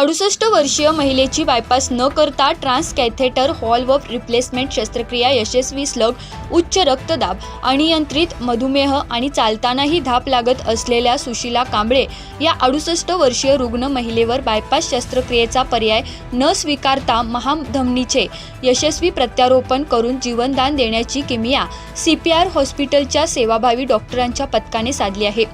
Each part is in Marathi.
अडुसष्ट वर्षीय महिलेची बायपास न करता ट्रान्स कॅथेटर हॉल व रिप्लेसमेंट शस्त्रक्रिया यशस्वी स्लग उच्च रक्तदाब अनियंत्रित मधुमेह आणि चालतानाही धाप लागत असलेल्या सुशीला कांबळे या अडुसष्ट वर्षीय रुग्ण महिलेवर बायपास शस्त्रक्रियेचा पर्याय न स्वीकारता महाधमनीचे यशस्वी प्रत्यारोपण करून जीवनदान देण्याची किमिया सी पी आर हॉस्पिटलच्या सेवाभावी डॉक्टरांच्या पथकाने साधली आहे.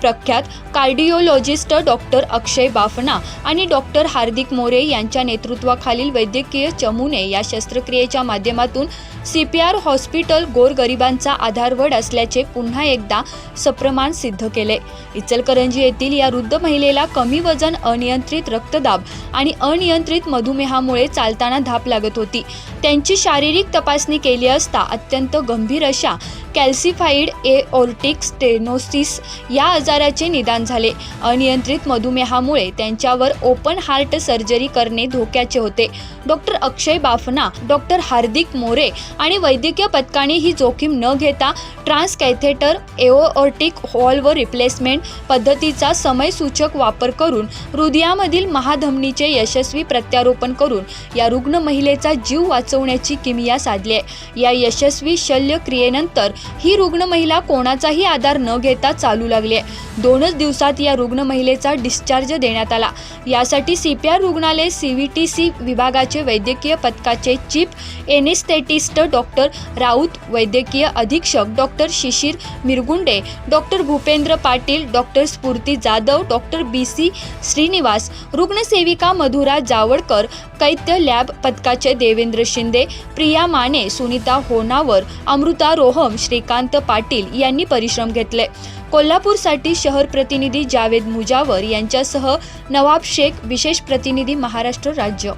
प्रख्यात कार्डिओलॉजिस्ट डॉक्टर अक्षय बाफना आणि डॉक्टर हार्दिक मोरे यांच्या नेतृत्वाखालील वैद्यकीय चमूने या शस्त्रक्रियेच्या माध्यमातून सी पी आर हॉस्पिटल गोरगरिबांचा आधारवड असल्याचे पुन्हा एकदा सप्रमाण सिद्ध केले. इचलकरंजी येथील या वृद्ध महिलेला कमी वजन अनियंत्रित रक्तदाब आणि अनियंत्रित मधुमेहामुळे चालताना धाप लागत होती. त्यांची शारीरिक तपासणी केली असता अत्यंत गंभीर अशा कॅल्सिफाईड एओर्टिक स्टेनोसिस या आजाराचे निदान झाले. अनियंत्रित मधुमेहामुळे त्यांच्यावर ओपन हार्ट सर्जरी करणे धोक्याचे होते. डॉक्टर अक्षय बाफना डॉक्टर हार्दिक मोरे आणि वैद्यकीय पथकाने ही जोखीम न घेता ट्रान्स कॅथेटर एओर्टिक हॉल व रिप्लेसमेंट पद्धतीचा समयसूचक वापर करून हृदयामधील महाधमनीचे यशस्वी प्रत्यारोपण करून या रुग्ण महिलेचा जीव वाचवण्याची किमिया साधली आहे. या यशस्वी शल्यक्रियेनंतर ही रुग्ण महिला कोणाचाही आधार न घेता चालू लागली आहे. दोनच दिवसात या रुग्ण महिलेचा डिस्चार्ज देण्यात आला. यासाठी सी पी आर रुग्णालय सी व्ही टी सी विभागाचे वैद्यकीय पथकाचे चीफ एनेस्थेटिस्ट डॉक्टर राऊत वैद्यकीय अधीक्षक doctor Shishir Mirgunde doctor Bhupendra Patil doctor Sphurti Jadhav doctor B C Shrinivas रुग्णसेविका Madhura Javadkar cath lab पथकाचे देवेंद्र शिंदे प्रिया माने सुनीता होनावर अमृता रोहम श्रीकांत पाटील यांनी परिश्रम घेतले. कोल्हापूरसाठी शहर प्रतिनिधी जावेद मुजावर यांच्यासह नवाब शेख विशेष प्रतिनिधी महाराष्ट्र राज्य.